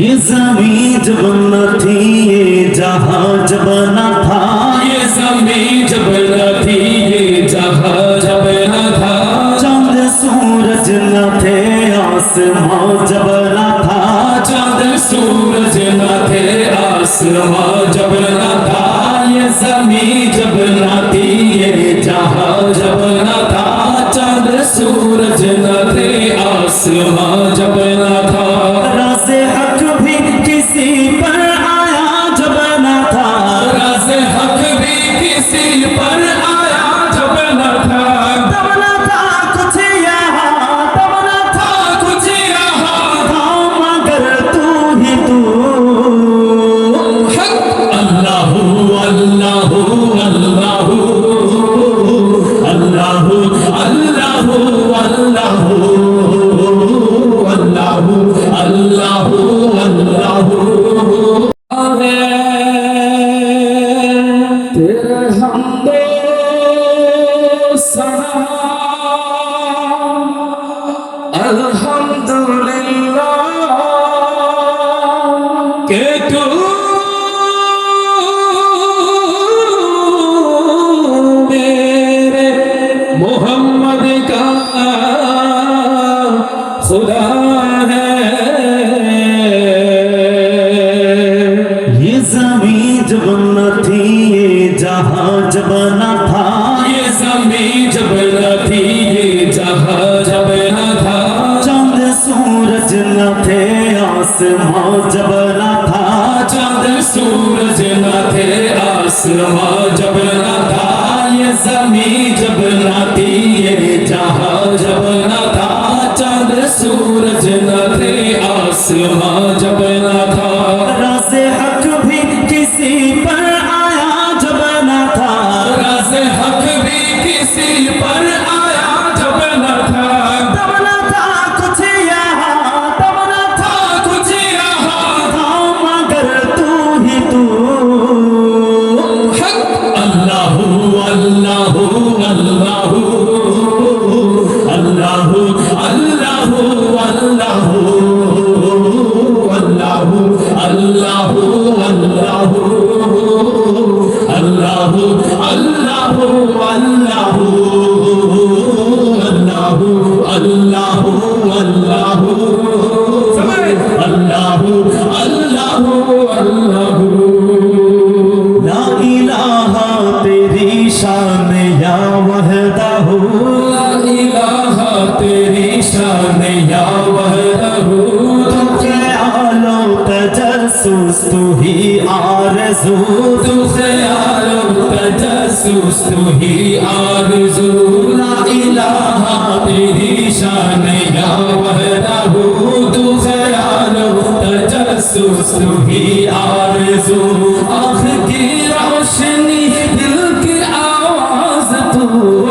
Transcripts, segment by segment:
ये जमीन जब न थी ये जहां जब न था ये जमीन जब न थी ये जहां जब न था चांद सूरज न थे आसमां जब न था चांद सूरज न थे आसमां जब न था ये जमीन Allah खुदा है ये जमीन जब न थी ये जहां जब न था ये जमीन जब न थी ये जहां जब न था चांद सूरज न थे आसमां जब न था चांद सूरज न थे आसमां जब न था ये जमीन സിറാ शान या वहदा हो ला इलाहा तेरी शान या वहदहू तुझे आलो तजस्सुस तू ही आरज़ू तू ख्यालो तजस्सुस तू ही आरज़ू ला इलाहा तेरी शान या वहदहू तू ख्यालो तजस्सुस तू ही आरज़ू आँख Oh.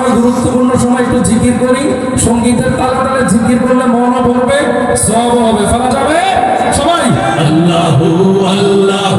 সময় গুরুত্বপূর্ণ সময় একটু জিকির করি, সঙ্গীতের তালে তালে জিকির করলে মন ভরবে সব হবে। ফেলা যাবে? সবাই? আল্লাহ আল্লাহ